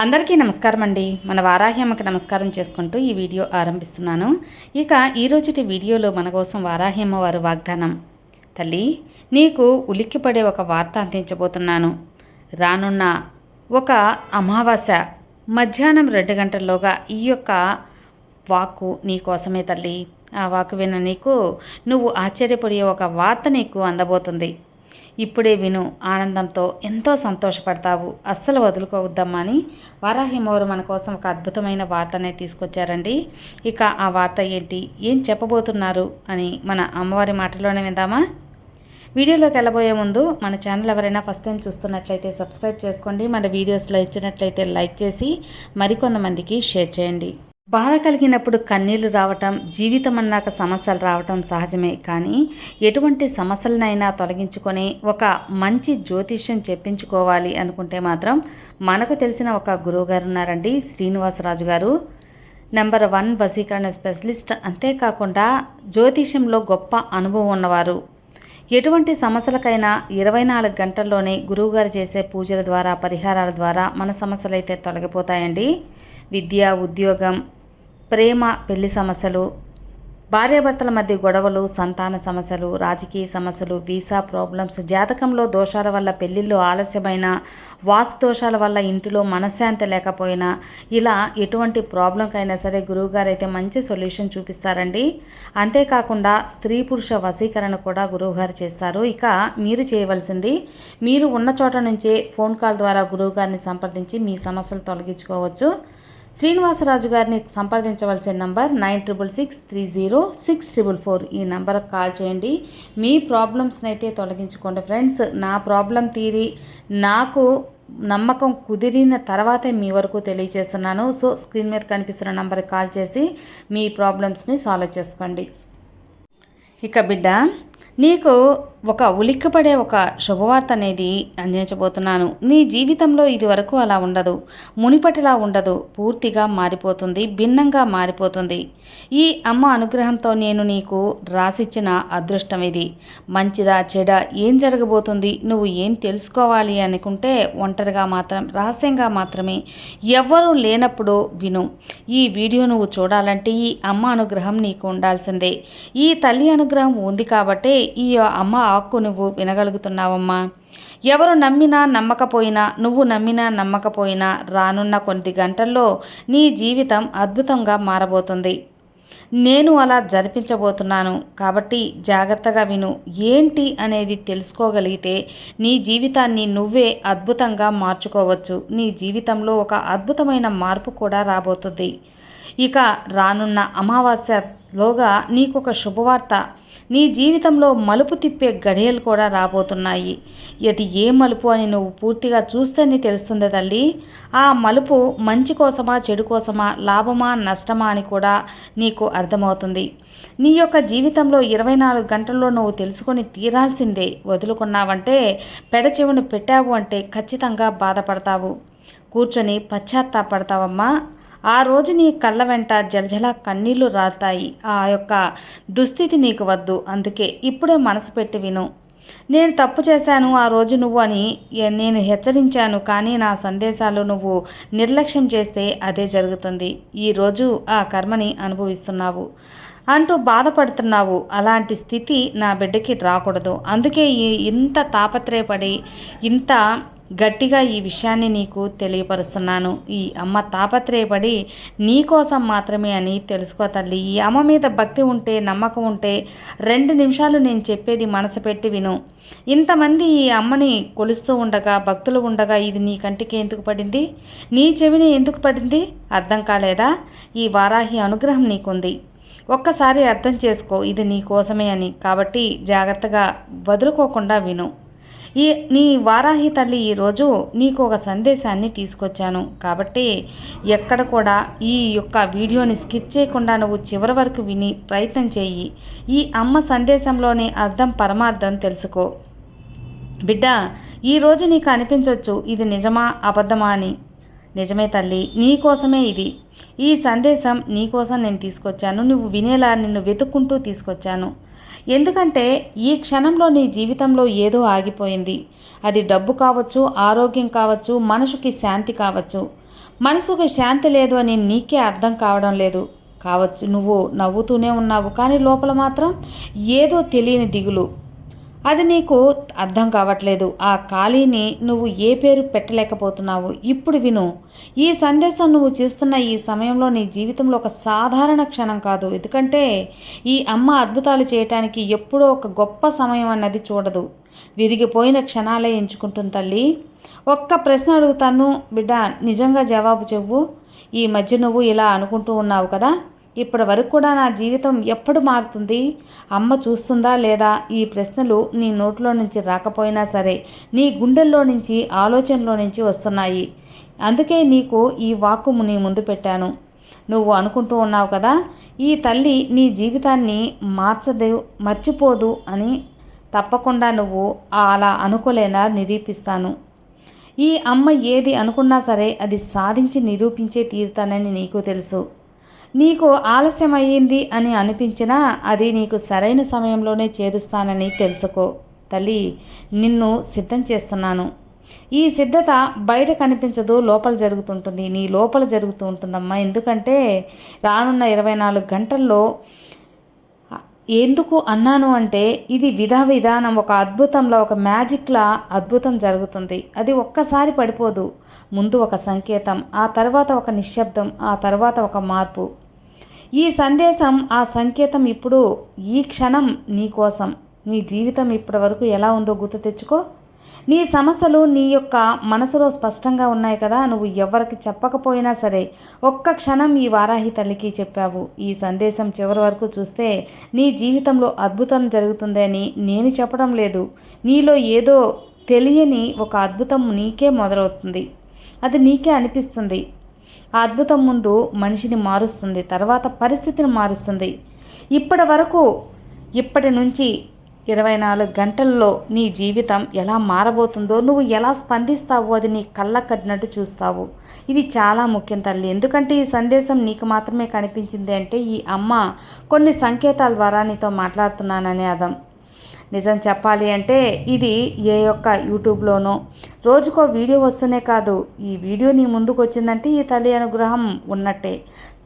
అందరికీ నమస్కారం అండి మన వారాహ్యమ్మకి నమస్కారం చేసుకుంటూ ఈ వీడియో ఆరంభిస్తున్నాను. ఇక ఈరోజుటి వీడియోలో మన కోసం వారాహ్యమ్మ వారు వాగ్దానం. తల్లి నీకు ఉలిక్కిపడే ఒక వార్త అందించబోతున్నాను. రానున్న ఒక అమావాస్య మధ్యాహ్నం రెండు గంటల్లోగా ఈ యొక్క వాక్కు నీ కోసమే తల్లి. ఆ వాకు విన్న నీకు నువ్వు ఆశ్చర్యపడే ఒక వార్త నీకు అందబోతుంది. ఇప్పుడే విను ఆనందంతో ఎంతో సంతోషపడతావు. అస్సలు వదులుకోవద్దమ్మా అని వారాహిమోరు మన కోసం ఒక అద్భుతమైన వార్తనే తీసుకొచ్చారండి. ఇక ఆ వార్త ఏంటి? ఏం చెప్పబోతున్నారు? అని మన అమ్మవారి మాటలోనే విందామా? వీడియోలోకి వెళ్ళబోయే ముందు మన ఛానల్ ఎవరైనా ఫస్ట్ టైం చూస్తున్నట్లయితే సబ్స్క్రైబ్ చేసుకోండి. మన వీడియోస్లో ఇచ్చినట్లయితే లైక్ చేసి మరికొంతమందికి షేర్ చేయండి. బాధ కలిగినప్పుడు కన్నీళ్ళు రావటం జీవితం అన్నాక సమస్యలు రావటం సహజమే. కానీ ఎటువంటి సమస్యలనైనా తొలగించుకొని ఒక మంచి జ్యోతిష్యం చెప్పించుకోవాలి అనుకుంటే మాత్రం మనకు తెలిసిన ఒక గురువుగారు ఉన్నారండి శ్రీనివాసరాజు గారు. నెంబర్ వన్ వసీకరణ స్పెషలిస్ట్. అంతేకాకుండా జ్యోతిష్యంలో గొప్ప అనుభవం ఉన్నవారు. ఎటువంటి సమస్యలకైనా ఇరవై నాలుగు గంటల్లోనే గురువుగారు చేసే పూజల ద్వారా పరిహారాల ద్వారా మన సమస్యలు అయితే తొలగిపోతాయండి. విద్య ఉద్యోగం ప్రేమ పెళ్ళి సమస్యలు భార్యాభర్తల మధ్య గొడవలు సంతాన సమస్యలు రాజకీయ సమస్యలు వీసా ప్రాబ్లమ్స్ జాతకంలో దోషాల వల్ల పెళ్ళిళ్ళు ఆలస్యమైన వాస్తు దోషాల వల్ల ఇంటిలో మనశ్శాంతి లేకపోయినా ఇలా ఎటువంటి ప్రాబ్లంకైనా సరే గురువుగారు అయితే మంచి సొల్యూషన్ చూపిస్తారండి. అంతేకాకుండా స్త్రీ పురుష వశీకరణ కూడా గురువుగారు చేస్తారు. ఇక మీరు చేయవలసింది మీరు ఉన్న చోట నుంచే ఫోన్ కాల్ ద్వారా గురువుగారిని సంప్రదించి మీ సమస్యలు తొలగించుకోవచ్చు. శ్రీనివాసరాజు గారిని సంప్రదించవలసిన number nine triple six three zero six triple four. ఈ నెంబర్కి కాల్ చేయండి. మీ ప్రాబ్లమ్స్ని అయితే తొలగించుకోండి ఫ్రెండ్స్. నా ప్రాబ్లం తీరి నాకు నమ్మకం కుదిరిన తర్వాతే మీ వరకు తెలియజేస్తున్నాను. సో స్క్రీన్ మీద కనిపిస్తున్న నంబర్కి కాల్ చేసి మీ ప్రాబ్లమ్స్ని సాల్వ్ చేసుకోండి. ఇక బిడ్డ నీకు ఒక ఉలిక్కపడే ఒక శుభవార్త అనేది అందించబోతున్నాను. నీ జీవితంలో ఇది వరకు అలా ఉండదు. మునిపటిలా ఉండదు. పూర్తిగా మారిపోతుంది. భిన్నంగా మారిపోతుంది. ఈ అమ్మ అనుగ్రహంతో నేను నీకు రాసిచ్చిన అదృష్టం ఇది. మంచిదా చెడ ఏం జరగబోతుంది? నువ్వు ఏం తెలుసుకోవాలి అనుకుంటే ఒంటరిగా మాత్రం రహస్యంగా మాత్రమే ఎవ్వరూ లేనప్పుడు విను. ఈ వీడియో నువ్వు చూడాలంటే ఈ అమ్మ అనుగ్రహం నీకు ఉండాల్సిందే. ఈ తల్లి అనుగ్రహం ఉంది కాబట్టి ఈ అమ్మ ఆక్కు నువ్వు వినగలుగుతున్నావమ్మా. ఎవరు నమ్మినా నమ్మకపోయినా నువ్వు నమ్మినా నమ్మకపోయినా రానున్న కొన్ని గంటల్లో నీ జీవితం అద్భుతంగా మారబోతుంది. నేను అలా జరిపించబోతున్నాను. కాబట్టి జాగ్రత్తగా విను. ఏంటి అనేది తెలుసుకోగలిగితే నీ జీవితాన్ని నువ్వే అద్భుతంగా మార్చుకోవచ్చు. నీ జీవితంలో ఒక అద్భుతమైన మార్పు కూడా రాబోతుంది. ఇక రానున్న అమావాస్యలోగా నీకు ఒక శుభవార్త. నీ జీవితంలో మలుపు తిప్పే గడియలు కూడా రాబోతున్నాయి. ఇది ఏ మలుపు అని నువ్వు పూర్తిగా చూస్తేనే తెలుస్తుంది తల్లి. ఆ మలుపు మంచి కోసమా చెడు కోసమా లాభమా నష్టమా అని కూడా నీకు అర్థమవుతుంది. నీ యొక్క జీవితంలో ఇరవై నాలుగు గంటల్లో నువ్వు తెలుసుకొని తీరాల్సిందే. వదులుకున్నావంటే పెడచెవును పెట్టావు అంటే ఖచ్చితంగా బాధపడతావు. కూర్చొని పశ్చాత్తాపడతావమ్మా. ఆ రోజు నీ కళ్ళ వెంట జలజల కన్నీళ్ళు రాతాయి ఆ యొక్క దుస్థితి నీకు వద్దు. అందుకే ఇప్పుడే మనసు పెట్టి విను. నేను తప్పు చేశాను ఆ రోజు నువ్వు అని నేను హెచ్చరించాను కానీ నా సందేశాలు నువ్వు నిర్లక్ష్యం చేస్తే అదే జరుగుతుంది. ఈరోజు ఆ కర్మని అనుభవిస్తున్నావు. అంటూ బాధపడుతున్నావు. అలాంటి స్థితి నా బిడ్డకి రాకూడదు. అందుకే ఇంత తాపత్రయపడి ఇంత గట్టిగా ఈ విషయాన్ని నీకు తెలియపరుస్తున్నాను. ఈ అమ్మ తాపత్రయపడి నీ కోసం మాత్రమే అని తెలుసుకో తల్లి. ఈ అమ్మ మీద భక్తి ఉంటే నమ్మకం ఉంటే రెండు నిమిషాలు నేను చెప్పేది మనసు పెట్టి విను. ఇంతమంది ఈ అమ్మని కొలుస్తూ ఉండగా భక్తులు ఉండగా ఇది నీ కంటికి ఎందుకు పడింది? నీ చెవిని ఎందుకు పడింది? అర్థం కాలేదా? ఈ వారాహి అనుగ్రహం నీకుంది. ఒక్కసారి అర్థం చేసుకో ఇది నీ కోసమే అని. కాబట్టి జాగ్రత్తగా వదులుకోకుండా విను. ఈ నీ వారాహి తల్లి ఈరోజు నీకు ఒక సందేశాన్ని తీసుకొచ్చాను. కాబట్టి ఎక్కడ కూడా ఈ యొక్క వీడియోని స్కిప్ చేయకుండా నువ్వు చివరి వరకు విని ప్రయత్నం చేయి. ఈ అమ్మ సందేశంలోని అర్థం పరమార్థం తెలుసుకో. బిడ్డ ఈరోజు నీకు అనిపించవచ్చు ఇది నిజమా అబద్ధమా అని. నిజమే తల్లి నీ కోసమే ఇది. ఈ సందేశం నీకోసం నేను తీసుకొచ్చాను. నువ్వు వినేలా నిన్ను వెతుక్కుంటూ తీసుకొచ్చాను. ఎందుకంటే ఈ క్షణంలో నీ జీవితంలో ఏదో ఆగిపోయింది. అది డబ్బు కావచ్చు ఆరోగ్యం కావచ్చు మనసుకి శాంతి కావచ్చు. మనసుకు శాంతి లేదు అని నీకే అర్థం కావడం లేదు. కావచ్చు నువ్వు నవ్వుతూనే ఉన్నావు కానీ లోపల మాత్రం ఏదో తెలియని దిగులు. అది నీకు అర్థం కావట్లేదు. ఆ ఖాళీని నువ్వు ఏ పేరు పెట్టలేకపోతున్నావు? ఇప్పుడు విను. ఈ సందేశం నువ్వు చూస్తున్న ఈ సమయంలో నీ జీవితంలో ఒక సాధారణ క్షణం కాదు. ఎందుకంటే ఈ అమ్మ అద్భుతాలు చేయటానికి ఎప్పుడో ఒక గొప్ప సమయం అన్నది చూడదు. విరిగిపోయిన క్షణాలే ఎంచుకుంటుంది తల్లి. ఒక్క ప్రశ్న అడుగుతాను. బిడ్డ నిజంగా జవాబు చెవ్వు. ఈ మధ్య నువ్వు ఇలా అనుకుంటూ ఉన్నావు కదా? ఇప్పటి వరకు కూడా నా జీవితం ఎప్పుడు మారుతుంది? అమ్మ చూస్తుందా లేదా? ఈ ప్రశ్నలు నీ నోట్లో నుంచి రాకపోయినా సరే నీ గుండెల్లో నుంచి ఆలోచనలో నుంచి వస్తున్నాయి. అందుకే నీకు ఈ వాక్కు నీ ముందు పెట్టాను. నువ్వు అనుకుంటూ ఉన్నావు కదా ఈ తల్లి నీ జీవితాన్ని మార్చదు మర్చిపోదు అని తప్పకుండా నువ్వు అలా అనుకోలేనా నిరూపిస్తాను. ఈ అమ్మ ఏది అనుకున్నా సరే అది సాధించి నిరూపించే తీరుతానని నీకు తెలుసు. నీకు ఆలస్యమయ్యింది అని అనిపించినా అది నీకు సరైన సమయంలోనే చేరుస్తానని తెలుసుకో. తల్లి నిన్ను సిద్ధం చేస్తున్నాను. ఈ సిద్ధత బయట కనిపించదు లోపల జరుగుతుంటుంది. నీ లోపల జరుగుతూ ఉంటుందమ్మా. ఎందుకంటే రానున్న ఇరవై నాలుగు గంటల్లో ఎందుకు అన్నాను అంటే ఇది విధా విధానం ఒక అద్భుతంలో ఒక మ్యాజిక్లా అద్భుతం జరుగుతుంది. అది ఒక్కసారి పడిపోదు. ముందు ఒక సంకేతం ఆ తర్వాత ఒక నిశ్శబ్దం ఆ తర్వాత ఒక మార్పు. ఈ సందేశం ఆ సంకేతం ఇప్పుడు ఈ క్షణం నీకోసం నీ జీవితం ఇప్పటి వరకు ఎలా ఉందో గుర్తు తెచ్చుకో. నీ సమస్యలు నీ యొక్క మనసులో స్పష్టంగా ఉన్నాయి కదా నువ్వు ఎవరికి చెప్పకపోయినా సరే ఒక్క క్షణం ఈ వారాహి తల్లికి చెప్పావు. ఈ సందేశం చివరి వరకు చూస్తే నీ జీవితంలో అద్భుతం జరుగుతుందని నేను చెప్పడం లేదు. నీలో ఏదో తెలియని ఒక అద్భుతం నీకే మొదలవుతుంది. అది నీకే అనిపిస్తుంది. ఆ అద్భుతం ముందు మనిషిని మారుస్తుంది తర్వాత పరిస్థితిని మారుస్తుంది. ఇప్పటి వరకు ఇప్పటి నుంచి ఇరవై నాలుగు గంటల్లో నీ జీవితం ఎలా మారబోతుందో నువ్వు ఎలా స్పందిస్తావో అది నీ కళ్ళ కట్టినట్టు చూస్తావు. ఇది చాలా ముఖ్యం తల్లి. ఎందుకంటే ఈ సందేశం నీకు మాత్రమే కనిపించింది అంటే ఈ అమ్మ కొన్ని సంకేతాల ద్వారా నీతో మాట్లాడుతున్నాననే అర్థం. నిజం చెప్పాలి అంటే ఇది ఏ యొక్క యూట్యూబ్లోనో. రోజుకో వీడియో వస్తూనే కాదు ఈ వీడియో నీ ముందుకు వచ్చిందంటే ఈ తల్లి అనుగ్రహం ఉన్నట్టే.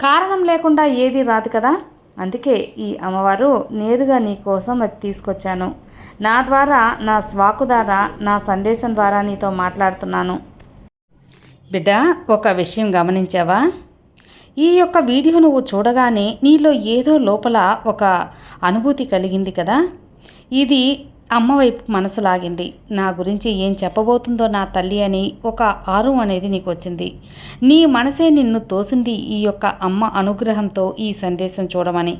కారణం లేకుండా ఏది రాదు కదా? అందుకే ఈ అమ్మవారు నేరుగా నీ కోసం అది తీసుకొచ్చాను. నా ద్వారా నా స్వాకు ద్వారా నా సందేశం ద్వారా నీతో మాట్లాడుతున్నాను. బిడ్డ ఒక విషయం గమనించావా? ఈ యొక్క వీడియో నువ్వు చూడగానే నీలో ఏదో లోపల ఒక అనుభూతి కలిగింది కదా? ఇది అమ్మ వైపు మనసు లాగింది. నా గురించి ఏం చెప్పబోతుందో నా తల్లి అని ఒక ఆరు అనేది నీకు వచ్చింది నీ మనసే నిన్ను తోసింది ఈ యొక్క అమ్మ అనుగ్రహంతో ఈ సందేశం చూడమని.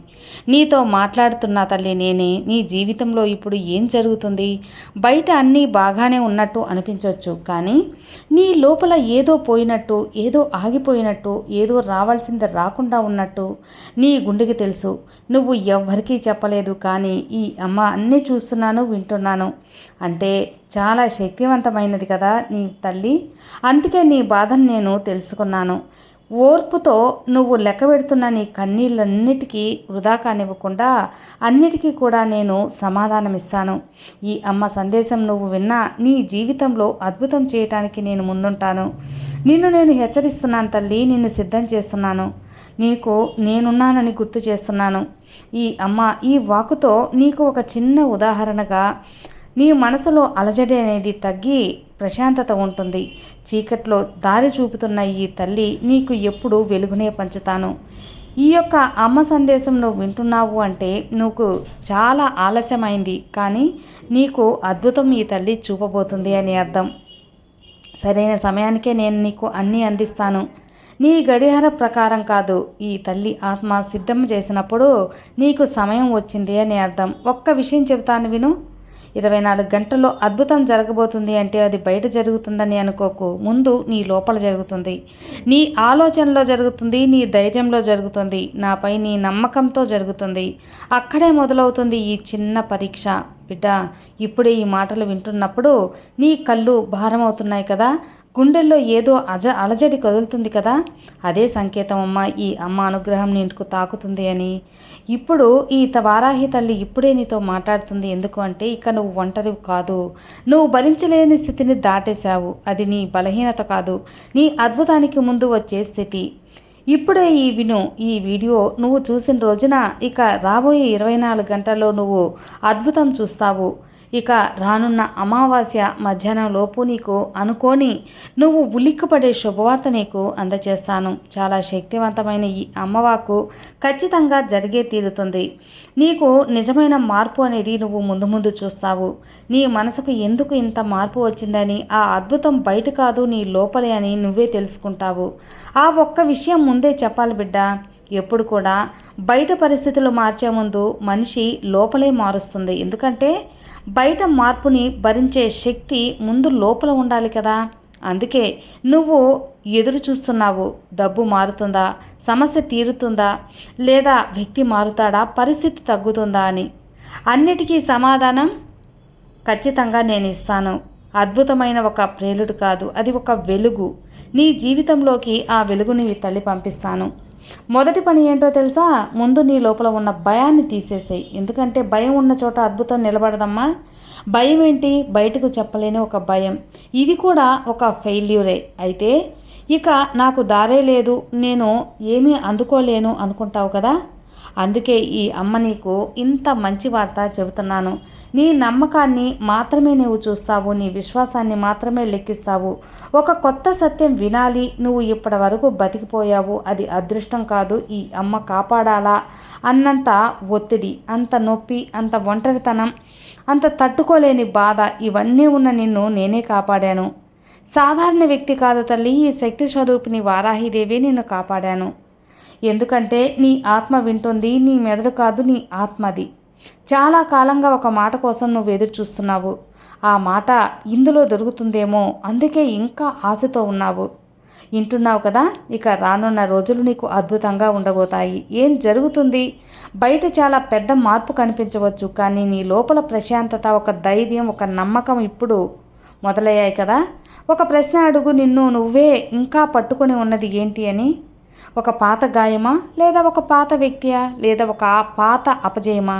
నీతో మాట్లాడుతున్న తల్లి నేనే నీ జీవితంలో ఇప్పుడు ఏం జరుగుతుంది? బయట అన్నీ బాగానే ఉన్నట్టు అనిపించవచ్చు కానీ నీ లోపల ఏదో పోయినట్టు ఏదో ఆగిపోయినట్టు ఏదో రావాల్సింది రాకుండా ఉన్నట్టు నీ గుండెకి తెలుసు. నువ్వు ఎవ్వరికీ చెప్పలేదు కానీ ఈ అమ్మ అన్నీ చూస్తున్నాను వింటున్నాను. అంటే చాలా శక్తివంతమైనది కదా నీ తల్లి? అందుకే నీ బాధను నేను తెలుసుకున్నాను. ఓర్పుతో నువ్వు లెక్క పెడుతున్న నీ కన్నీళ్ళన్నిటికీ వృధా కానివ్వకుండా అన్నిటికీ కూడా నేను సమాధానం ఇస్తాను ఈ అమ్మ సందేశం నువ్వు విన్నా నీ జీవితంలో అద్భుతం చేయటానికి నేను ముందుంటాను. నిన్ను నేను హెచ్చరిస్తున్నాను తల్లి నిన్ను సిద్ధం చేస్తున్నాను. నీకు నేనున్నానని గుర్తు చేస్తున్నాను. ఈ అమ్మ ఈ వాకుతో నీకు ఒక చిన్న ఉదాహరణగా నీ మనసులో అలజడి అనేది తగ్గి ప్రశాంతత ఉంటుంది. చీకట్లో దారి చూపుతున్న ఈ తల్లి నీకు ఎప్పుడు వెలుగునే పంచుతాను. ఈ యొక్క అమ్మ సందేశం నువ్వు వింటున్నావు అంటే నువ్వు చాలా ఆలస్యమైంది. కానీ నీకు అద్భుతం ఈ తల్లి చూపబోతుంది అని అర్థం. సరైన సమయానికే నేను నీకు అన్నీ అందిస్తాను. నీ గడియార ప్రకారం కాదు ఈ తల్లి ఆత్మ సిద్ధం చేసినప్పుడు నీకు సమయం వచ్చింది అని అర్థం. ఒక్క విషయం చెబుతాను విను. ఇరవై నాలుగు గంటల్లో అద్భుతం జరగబోతుంది అంటే అది బయట జరుగుతుందని అనుకోకు. ముందు నీ లోపల జరుగుతుంది. నీ ఆలోచనలో జరుగుతుంది నీ ధైర్యంలో జరుగుతుంది. నాపై నీ నమ్మకంతో జరుగుతుంది. అక్కడే మొదలవుతుంది ఈ చిన్న పరీక్ష. బిడ్డ ఇప్పుడే ఈ మాటలు వింటున్నప్పుడు నీ కళ్ళు భారమవుతున్నాయి కదా? గుండెల్లో ఏదో అజ అలజడి కదులుతుంది కదా? అదే సంకేతం అమ్మ ఈ అమ్మ అనుగ్రహం నీకు తాకుతుంది అని. ఇప్పుడు ఈ వారాహి తల్లి ఇప్పుడే నీతో మాట్లాడుతుంది. ఎందుకు అంటే ఇక నువ్వు ఒంటరి కాదు. నువ్వు భరించలేని స్థితిని దాటేశావు. అది నీ బలహీనత కాదు. నీ అద్భుతానికి ముందు వచ్చే స్థితి. ఇప్పుడే ఈ విను ఈ వీడియో నువ్వు చూసిన రోజున ఇక రాబోయే ఇరవై నాలుగు గంటల్లో నువ్వు అద్భుతం చూస్తావు. ఇక రానున్న అమావాస్య మధ్యాహ్నం లోపు నీకు అనుకోని నువ్వు ఉలిక్కుపడే శుభవార్త నీకు అందచేస్తాను. చాలా శక్తివంతమైన ఈ అమ్మవాకు ఖచ్చితంగా జరిగే తీరుతుంది. నీకు నిజమైన మార్పు అనేది నువ్వు ముందు ముందు చూస్తావు. నీ మనసుకు ఎందుకు ఇంత మార్పు వచ్చిందని ఆ అద్భుతం బయట కాదు నీ లోపలే అని నువ్వే తెలుసుకుంటావు. ఆ ఒక్క విషయం ముందే చెప్పాలి బిడ్డ. ఎప్పుడు కూడా బయట పరిస్థితులు మార్చే ముందు మనిషి లోపలే మారుస్తుంది. ఎందుకంటే బయట మార్పుని భరించే శక్తి ముందు లోపల ఉండాలి కదా. అందుకే నువ్వు ఎదురు చూస్తున్నావు. డబ్బు మారుతుందా? సమస్య తీరుతుందా? లేదా వ్యక్తి మారుతాడా? పరిస్థితి తగ్గుతుందా అని. అన్నిటికీ సమాధానం ఖచ్చితంగా నేను ఇస్తాను. అద్భుతమైన ఒక ప్రేలుడు కాదు. అది ఒక వెలుగు. నీ జీవితంలోకి ఆ వెలుగుని తల్లి పంపిస్తాను. మొదటి పని ఏంటో తెలుసా? ముందు నీ లోపల ఉన్న భయాన్ని తీసేసేయి. ఎందుకంటే భయం ఉన్న చోట అద్భుతం నిలబడదమ్మా. భయం ఏంటి? బయటకు చెప్పలేని ఒక భయం. ఇది కూడా ఒక ఫెయిల్యూరే. అయితే ఇక నాకు దారే లేదు నేను ఏమీ అందుకోలేను అనుకుంటావు కదా? అందుకే ఈ అమ్మ నీకు ఇంత మంచి వార్త చెబుతున్నాను. నీ నమ్మకాన్ని మాత్రమే నువ్వు చూస్తావు నీ విశ్వాసాన్ని మాత్రమే లెక్కిస్తావు. ఒక కొత్త సత్యం వినాలి నువ్వు ఇప్పటి వరకు బతికిపోయావు. అది అదృష్టం కాదు ఈ అమ్మ కాపాడాలా? అన్నంత ఒత్తిడి అంత నొప్పి అంత ఒంటరితనం అంత తట్టుకోలేని బాధ ఇవన్నీ ఉన్న నిన్ను నేనే కాపాడాను. సాధారణ వ్యక్తి కాదు తల్లి ఈ శక్తి స్వరూపిణి వారాహిదేవి నిన్ను కాపాడాను. ఎందుకంటే నీ ఆత్మ వింటుంది నీ మెదడు కాదు నీ ఆత్మది. చాలా కాలంగా ఒక మాట కోసం నువ్వు ఎదురు చూస్తున్నావు. ఆ మాట ఇందులో దొరుకుతుందేమో అందుకే ఇంకా ఆశతో ఉన్నావు. వింటున్నావు కదా ఇక రానున్న రోజులు నీకు అద్భుతంగా ఉండబోతాయి. ఏం జరుగుతుంది? బయట చాలా పెద్ద మార్పు కనిపించవచ్చు కానీ నీ లోపల ప్రశాంతత ఒక ధైర్యం ఒక నమ్మకం ఇప్పుడు మొదలయ్యాయి కదా. ఒక ప్రశ్న అడుగు నిన్ను నువ్వే ఇంకా పట్టుకొని ఉన్నది ఏంటి అని? ఒక పాత గాయమా లేదా ఒక పాత వ్యక్తియా లేదా ఒక పాత అపజయమా?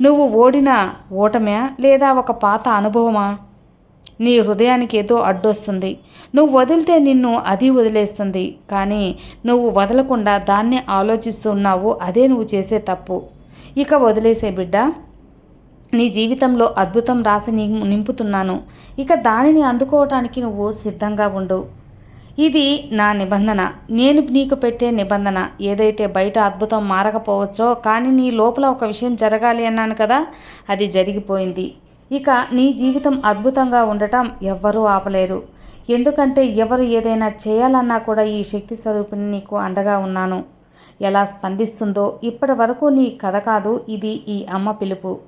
నువ్వు ఓడిన ఓటమే లేదా ఒక పాత అనుభవమా? నీ హృదయానికి ఏదో అడ్డొస్తుంది. నువ్వు వదిలితే నిన్ను అది వదిలేస్తుంది. కానీ నువ్వు వదలకుండా దాన్ని ఆలోచిస్తున్నావు. అదే నువ్వు చేసే తప్పు. ఇక వదిలేసే బిడ్డ నీ జీవితంలో అద్భుతం రాసి నింపుతున్నాను. ఇక దానిని అందుకోవటానికి నువ్వు సిద్ధంగా ఉండు. ఇది నా నిబంధన. నేను నీకు పెట్టే నిబంధన. ఏదైతే బయట అద్భుతం మారకపోవచ్చో కానీ నీ లోపల ఒక విషయం జరగాలి అన్నాను కదా అది జరిగిపోయింది. ఇక నీ జీవితం అద్భుతంగా ఉండటం ఎవ్వరూ ఆపలేరు. ఎందుకంటే ఎవరు ఏదైనా చేయాలన్నా కూడా ఈ శక్తి స్వరూపిణి నీకు అండగా ఉన్నాను. ఎలా స్పందిస్తుందో ఇప్పటి వరకు నీ కథ కాదు ఇది ఈ అమ్మ పిలుపు.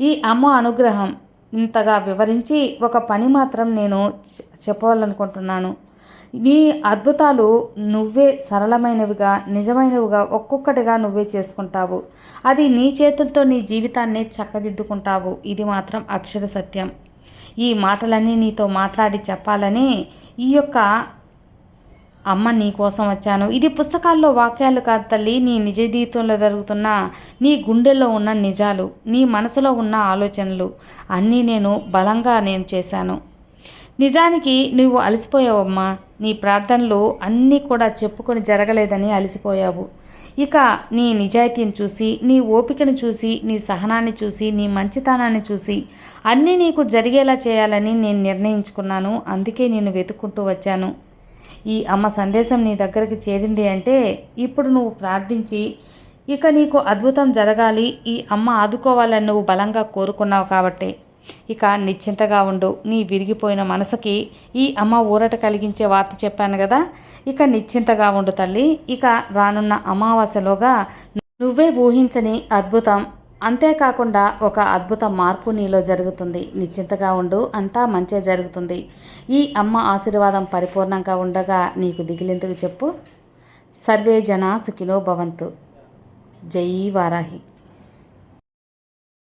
ఈ అమ్మ అనుగ్రహం. ఇంతగా వివరించి ఒక పని మాత్రం నేను చెప్పాలనుకుంటున్నాను. నీ అద్భుతాలు నువ్వే సరళమైనవిగా నిజమైనవిగా ఒక్కొక్కటిగా నువ్వే చేసుకుంటావు. అది నీ చేతులతో నీ జీవితాన్ని చక్కదిద్దుకుంటావు. ఇది మాత్రం అక్షర సత్యం. ఈ మాటలన్నీ నీతో మాట్లాడి చెప్పాలని ఈ యొక్క అమ్మ నీ కోసం వచ్చాను. ఇది పుస్తకాల్లో వాక్యాలు కాదు తల్లి. నీ నిజ జీవితంలో జరుగుతున్న నీ గుండెల్లో ఉన్న నిజాలు నీ మనసులో ఉన్న ఆలోచనలు అన్నీ నేను బలంగా నేను చేశాను. నిజానికి నువ్వు అలసిపోయావమ్మా. నీ ప్రార్థనలు అన్నీ కూడా చెప్పుకొని జరగలేదని అలసిపోయావు. ఇక నీ నిజాయితీని చూసి నీ ఓపికను చూసి నీ సహనాన్ని చూసి నీ మంచితనాన్ని చూసి అన్నీ నీకు జరిగేలా చేయాలని నేను నిర్ణయించుకున్నాను. అందుకే నేను వెతుక్కుంటూ వచ్చాను. ఈ అమ్మ సందేశం నీ దగ్గరికి చేరింది అంటే ఇప్పుడు నువ్వు ప్రార్థించి ఇక నీకు అద్భుతం జరగాలి ఈ అమ్మ ఆదుకోవాలని నువ్వు బలంగా కోరుకున్నావు కాబట్టి. ఇక నిశ్చింతగా ఉండు. నీ విరిగిపోయిన మనసుకి ఈ అమ్మ ఊరట కలిగించే వార్త చెప్పాను కదా? ఇక నిశ్చింతగా ఉండు తల్లి. ఇక రానున్న అమావాస్యలోగా నువ్వే ఊహించని అద్భుతం. అంతేకాకుండా ఒక అద్భుత మార్పు నీలో జరుగుతుంది. నిశ్చింతగా ఉండు. అంతా మంచే జరుగుతుంది. ఈ అమ్మ ఆశీర్వాదం పరిపూర్ణంగా ఉండగా నీకు దిగిలేందుకు చెప్పు? సర్వే జనా సుఖినో భవంతు. జై వారాహి.